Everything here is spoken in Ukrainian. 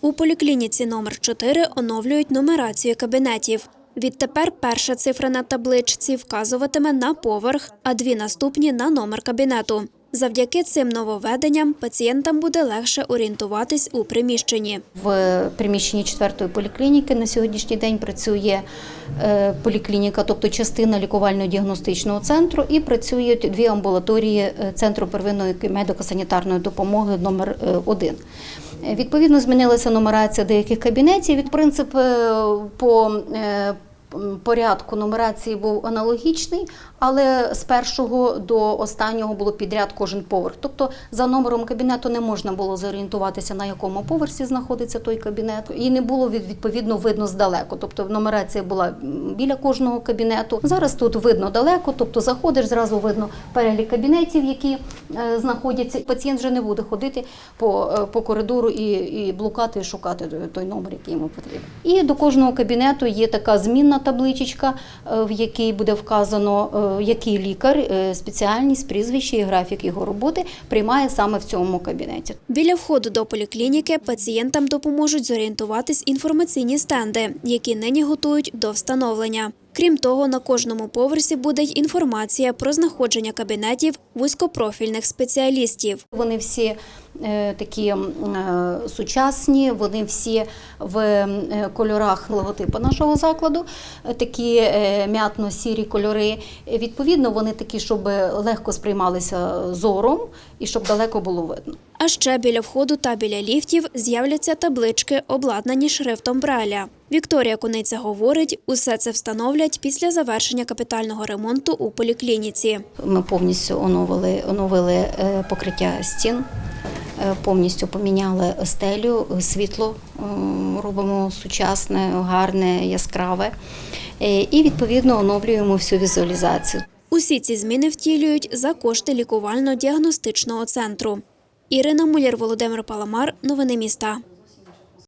У поліклініці номер 4 оновлюють нумерацію кабінетів. Відтепер перша цифра на табличці вказуватиме на поверх, а дві наступні на номер кабінету. Завдяки цим нововведенням пацієнтам буде легше орієнтуватись у приміщенні. В приміщенні четвертої поліклініки на сьогоднішній день працює е, поліклініка, тобто частина лікувально-діагностичного центру, і працюють дві амбулаторії е, центру первинної медико-санітарної допомоги номер 1 Відповідно, змінилася нумерація деяких кабінетів. Від принцип е, по е, порядку нумерації був аналогічний, але з першого до останнього було підряд кожен поверх. Тобто за номером кабінету не можна було зорієнтуватися, на якому поверсі знаходиться той кабінет, і не було відповідно видно здалеку. Тобто нумерація була біля кожного кабінету. Зараз тут видно далеко, тобто заходиш, зразу видно перелік кабінетів, які знаходяться. Пацієнт вже не буде ходити по, е, по коридору і, і блукати, і шукати той номер, який йому потрібен. І до кожного кабінету є така змінна табличка, е, в якій буде вказано, е, який лікар, е, спеціальність, прізвище і графік його роботи приймає саме в цьому кабінеті. Біля входу до поліклініки пацієнтам допоможуть зорієнтуватись інформаційні стенди, які нині готують до встановлення. Крім того, на кожному поверсі буде й інформація про знаходження кабінетів вузькопрофільних спеціалістів. Вони всі е, такі е, сучасні, вони всі в е, кольорах логотипу нашого закладу, такі м'ятно-сірі кольори. Відповідно, вони такі, щоб легко сприймалися зором і щоб далеко було видно. А ще біля входу та біля ліфтів з'являться таблички, обладнані шрифтом Браля. Вікторія Куниця говорить, усе це встановлять після завершення капітального ремонту у поліклініці. Ми повністю оновили, оновили е, покриття стін, е, повністю поміняли стелю, світло робимо сучасне, гарне, яскраве. Е, І відповідно оновлюємо всю візуалізацію. Усі ці зміни втілюють за кошти лікувально-діагностичного центру. Ірина Муляр, Володимир Паламар. Новини міста.